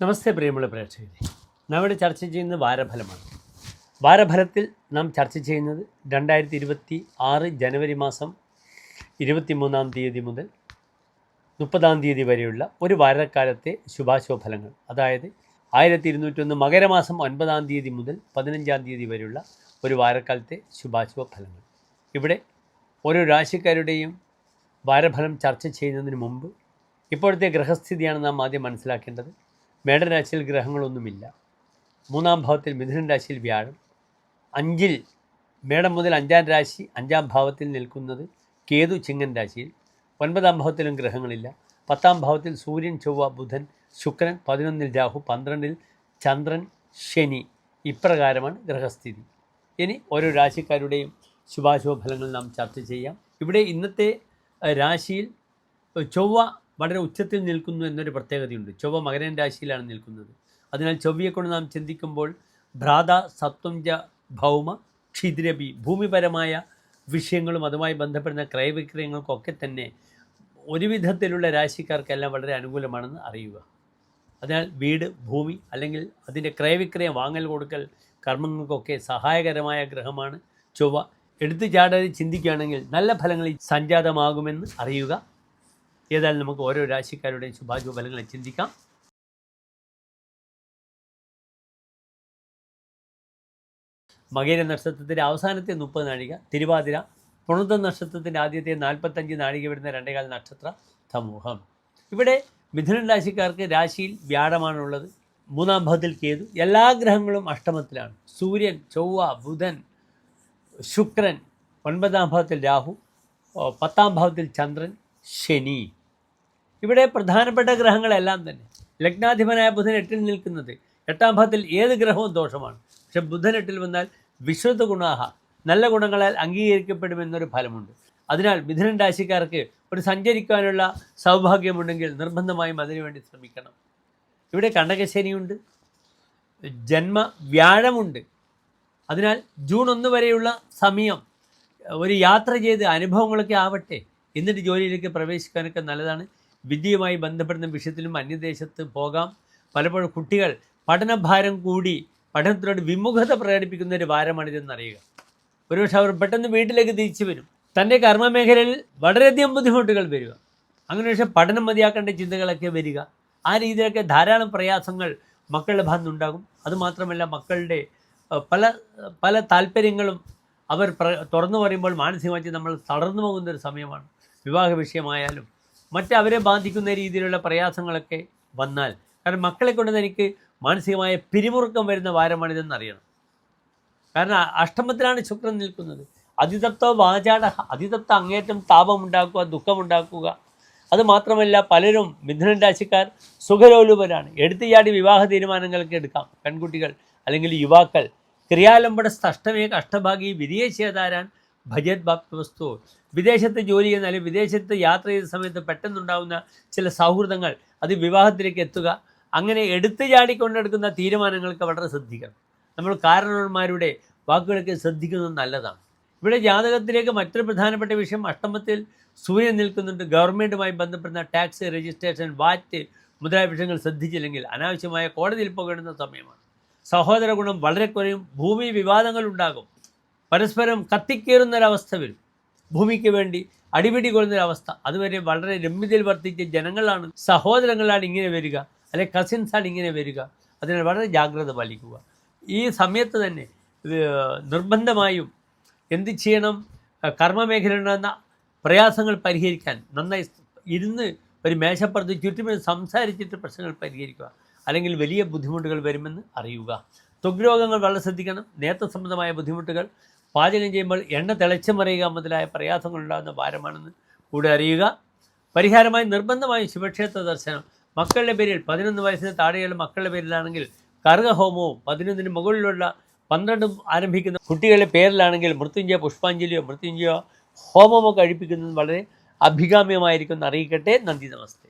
നമസ്തേ പ്രിയമുള്ള പ്രേക്ഷകരെ. നാം ഇവിടെ ചർച്ച ചെയ്യുന്നത് വാരഫലമാണ്. വാരഫലത്തിൽ നാം ചർച്ച ചെയ്യുന്നത് രണ്ടായിരത്തി ഇരുപത്തി ആറ് ജനുവരി മാസം ഇരുപത്തി മൂന്നാം തീയതി മുതൽ മുപ്പതാം തീയതി വരെയുള്ള ഒരു വാരക്കാലത്തെ ശുഭാശുഭ ഫലങ്ങൾ. അതായത് ആയിരത്തി ഇരുന്നൂറ്റൊന്ന് മകരമാസം ഒൻപതാം തീയതി മുതൽ പതിനഞ്ചാം തീയതി വരെയുള്ള ഒരു വാരക്കാലത്തെ ശുഭാശുഭ ഫലങ്ങൾ. ഇവിടെ ഓരോ രാശിക്കാരുടെയും വാരഫലം ചർച്ച ചെയ്യുന്നതിന് മുമ്പ് ഇപ്പോഴത്തെ ഗ്രഹസ്ഥിതിയാണ് നാം ആദ്യം മനസ്സിലാക്കേണ്ടത്. മേടരാശിയിൽ ഗ്രഹങ്ങളൊന്നുമില്ല. മൂന്നാം ഭാവത്തിൽ മിഥുനൻ രാശിയിൽ വ്യാഴം. അഞ്ചിൽ മേടം മുതൽ അഞ്ചാം രാശി അഞ്ചാം ഭാവത്തിൽ നിൽക്കുന്നത് കേതു ചിങ്ങൻ രാശിയിൽ. ഒൻപതാം ഭാവത്തിലും ഗ്രഹങ്ങളില്ല. പത്താം ഭാവത്തിൽ സൂര്യൻ ചൊവ്വ ബുധൻ ശുക്രൻ പതിനൊന്നിൽ രാഹു പന്ത്രണ്ടിൽ ചന്ദ്രൻ ശനി ഇപ്രകാരമാണ് ഗ്രഹസ്ഥിതി. ഇനി ഓരോ രാശിക്കാരുടെയും ശുഭാശുഭ ഫലങ്ങൾ നാം ചർച്ച ചെയ്യാം. ഇവിടെ ഇന്നത്തെ രാശിയിൽ ചൊവ്വ വളരെ ഉച്ചത്തിൽ നിൽക്കുന്നു എന്നൊരു പ്രത്യേകതയുണ്ട്. ചൊവ്വ മകരൻ രാശിയിലാണ് നിൽക്കുന്നത്. അതിനാൽ ചൊവ്വയെക്കൊണ്ട് നാം ചിന്തിക്കുമ്പോൾ ഭ്രാത സത്വംജ ഭൗമ ക്ഷിദ്രബി ഭൂമിപരമായ വിഷയങ്ങളും അതുമായി ബന്ധപ്പെടുന്ന ക്രയവിക്രയങ്ങൾക്കൊക്കെ തന്നെ ഒരുവിധത്തിലുള്ള രാശിക്കാർക്കെല്ലാം വളരെ അനുകൂലമാണെന്ന് അറിയുക. അതിനാൽ വീട് ഭൂമി അല്ലെങ്കിൽ അതിന്റെ ക്രയവിക്രയം വാങ്ങൽ കൊടുക്കൽ കർമ്മങ്ങൾക്കൊക്കെ സഹായകരമായ ഗ്രഹമാണ് ചൊവ്വ. എടുത്തു ചാടാതെ ചിന്തിക്കുകയാണെങ്കിൽ നല്ല ഫലങ്ങളിൽ സംജാതമാകുമെന്ന് അറിയുക. ഏതായാലും നമുക്ക് ഓരോ രാശിക്കാരുടെയും ശുഭാശുഭ ഫലങ്ങളെ ചിന്തിക്കാം. മകേര നക്ഷത്രത്തിന്റെ അവസാനത്തെ മുപ്പത് നാഴിക തിരുവാതിര പുണർത്ത നക്ഷത്രത്തിന്റെ ആദ്യത്തെ നാൽപ്പത്തഞ്ച് നാഴിക വരുന്ന രണ്ടേകാൽ നക്ഷത്ര സമൂഹം. ഇവിടെ മിഥുനൻ രാശിക്കാർക്ക് രാശിയിൽ വ്യാഴമാണുള്ളത്. മൂന്നാം ഭാവത്തിൽ കേതു. എല്ലാ ഗ്രഹങ്ങളും അഷ്ടമത്തിലാണ്. സൂര്യൻ ചൊവ്വ ബുധൻ ശുക്രൻ ഒൻപതാം ഭാവത്തിൽ രാഹു പത്താം ഭാവത്തിൽ ചന്ദ്രൻ ശനി. ഇവിടെ പ്രധാനപ്പെട്ട ഗ്രഹങ്ങളെല്ലാം തന്നെ. ലഗ്നാധിപനായ ബുധൻ എട്ടിൽ നിൽക്കുന്നത്. എട്ടാം ഭാവത്തിൽ ഏത് ഗ്രഹവും ദോഷമാണ്. പക്ഷെ ബുധൻ എട്ടിൽ വന്നാൽ വിശ്രുത ഗുണാഹ നല്ല ഗുണങ്ങളാൽ അംഗീകരിക്കപ്പെടുമെന്നൊരു ഫലമുണ്ട്. അതിനാൽ മിഥുനൻ രാശിക്കാർക്ക് ഒരു സഞ്ചരിക്കാനുള്ള സൗഭാഗ്യമുണ്ടെങ്കിൽ നിർബന്ധമായും അതിനുവേണ്ടി ശ്രമിക്കണം. ഇവിടെ കണ്ടകശനിയുണ്ട്. ജന്മ വ്യാഴമുണ്ട്. അതിനാൽ ജൂൺ ഒന്ന് വരെയുള്ള സമയം ഒരു യാത്ര ചെയ്ത് അനുഭവങ്ങളൊക്കെ ആവട്ടെ. എന്നിട്ട് ജോലിയിലേക്ക് പ്രവേശിക്കാനൊക്കെ നല്ലതാണ്. വിദ്യയുമായി ബന്ധപ്പെടുന്ന വിഷയത്തിലും അന്യദേശത്ത് പോകാം. പലപ്പോഴും കുട്ടികൾ പഠനഭാരം കൂടി പഠനത്തിനോട് വിമുഖത പ്രകടിപ്പിക്കുന്ന ഒരു വാരമാണിതെന്ന് അറിയുക. ഒരുപക്ഷെ അവർ പെട്ടെന്ന് വീട്ടിലേക്ക് തിരിച്ചു വരും. തന്റെ കർമ്മമേഖലയിൽ വളരെയധികം ബുദ്ധിമുട്ടുകൾ വരിക. അങ്ങനെ പക്ഷേ പഠനം മതിയാക്കേണ്ട ചിന്തകളൊക്കെ വരിക. ആ രീതിയിലൊക്കെ ധാരാളം പ്രയാസങ്ങൾ മക്കളുടെ ഭാഗത്ത് ഉണ്ടാകും അതുമാത്രമല്ല മക്കളുടെ പല പല താല്പര്യങ്ങളും അവർ തുറന്നു പറയുമ്പോൾ മാനസികമായി നമ്മൾ തളർന്നു പോകുന്ന ഒരു സമയമാണ്. വിവാഹ വിഷയമായാലും മറ്റ് അവരെ ബാധിക്കുന്ന രീതിയിലുള്ള പ്രയാസങ്ങളൊക്കെ വന്നാൽ കാരണം മക്കളെ കൊണ്ട് എനിക്ക് മാനസികമായ പിരിമുറുക്കം വരുന്ന വാരമാണിതെന്ന് അറിയണം കാരണം അഷ്ടമത്തിലാണ് ശുക്രൻ നിൽക്കുന്നത്. അതിതപ്ത വാചാട അതിതപ്ത അങ്ങേറ്റം താപമുണ്ടാക്കുക ദുഃഖമുണ്ടാക്കുക. അത് മാത്രമല്ല പലരും മിഥുനൻ രാശിക്കാർ സുഖലോലുപരാണ്. എടുത്തു ചാടി വിവാഹ തീരുമാനങ്ങൾക്ക് എടുക്കാം. പെൺകുട്ടികൾ അല്ലെങ്കിൽ യുവാക്കൾ. ക്രിയാലംബട സ്ഥഷ്ടമേ കഷ്ടഭാഗി വിധിയെ വിദേശേതാരാൻ ഭജത് വസ്തു. വിദേശത്ത് ജോലി ചെയ്യുന്ന അല്ലെങ്കിൽ വിദേശത്ത് യാത്ര ചെയ്ത സമയത്ത് പെട്ടെന്നുണ്ടാകുന്ന ചില സൗഹൃദങ്ങൾ അത് വിവാഹത്തിലേക്ക് എത്തുക അങ്ങനെ എടുത്തു ചാടിക്കൊണ്ടെടുക്കുന്ന തീരുമാനങ്ങൾക്ക് വളരെ ശ്രദ്ധിക്കണം. നമ്മൾ കാരണവന്മാരുടെ വാക്കുകളൊക്കെ ശ്രദ്ധിക്കുന്നത് നല്ലതാണ്. ഇവിടെ ജാതകത്തിലേക്ക് മറ്റൊരു പ്രധാനപ്പെട്ട വിഷയം അഷ്ടമത്തിൽ സൂര്യൻ നിൽക്കുന്നുണ്ട്. ഗവൺമെന്റുമായി ബന്ധപ്പെടുന്ന ടാക്സ് രജിസ്ട്രേഷൻ വാറ്റ് മുതലായ വിഷയങ്ങൾ ശ്രദ്ധിച്ചില്ലെങ്കിൽ അനാവശ്യമായ കോടതിയിൽ പോകേണ്ടുന്ന സമയമാണ്. സഹോദര ഗുണം വളരെ കുറയും ഭൂമി വിവാദങ്ങൾ ഉണ്ടാകും. പരസ്പരം കത്തിക്കേറുന്നൊരവസ്ഥ വരും. ഭൂമിക്ക് വേണ്ടി അടിപിടി കൊള്ളുന്നൊരവസ്ഥ. അതുവരെ വളരെ രമ്യതയിൽ വർത്തിച്ച ജനങ്ങളാണ് സഹോദരങ്ങളാണ് ഇങ്ങനെ വരിക അല്ലെ കസിൻസാണ് ഇങ്ങനെ വരിക. അതിനാൽ വളരെ ജാഗ്രത പാലിക്കുക. ഈ സമയത്ത് തന്നെ നിർബന്ധമായും എന്ത് ചെയ്യണം? കർമ്മമേഖല കർമ്മമേഖലയുണ്ടാകുന്ന പ്രയാസങ്ങൾ പരിഹരിക്കാൻ നന്നായി ഇരുന്ന് ഒരു മേശപ്പുറത്ത് ചുറ്റുമെന്ന് സംസാരിച്ചിട്ട് പ്രശ്നങ്ങൾ പരിഹരിക്കുക. അല്ലെങ്കിൽ വലിയ ബുദ്ധിമുട്ടുകൾ വരുമെന്ന് അറിയുക. ത്വഗ് രോഗങ്ങൾ വളരെ ശ്രദ്ധിക്കണം. നേത്ര സംബന്ധമായ ബുദ്ധിമുട്ടുകൾ പാചകം ചെയ്യുമ്പോൾ എണ്ണ തിളച്ചു മറിയുക മുതലായ പ്രയാസങ്ങൾ ഉണ്ടാകുന്ന ഭാരമാണെന്ന് കൂടെ അറിയുക. പരിഹാരമായി നിർബന്ധമായും ശിവക്ഷേത്ര ദർശനം. മക്കളുടെ പേരിൽ പതിനൊന്ന് വയസ്സിന് താഴെയുള്ള മക്കളുടെ പേരിലാണെങ്കിൽ കർഗഹോമവും പതിനൊന്നിന് മുകളിലുള്ള പന്ത്രണ്ടും ആരംഭിക്കുന്ന കുട്ടികളുടെ പേരിലാണെങ്കിൽ മൃത്യുഞ്ജയ പുഷ്പാഞ്ജലിയോ മൃത്യുഞ്ജയോ ഹോമമോ കഴിപ്പിക്കുന്നത് വളരെ അഭികാമ്യമായിരിക്കും എന്ന് അറിയിക്കട്ടെ. നന്ദി നമസ്തേ.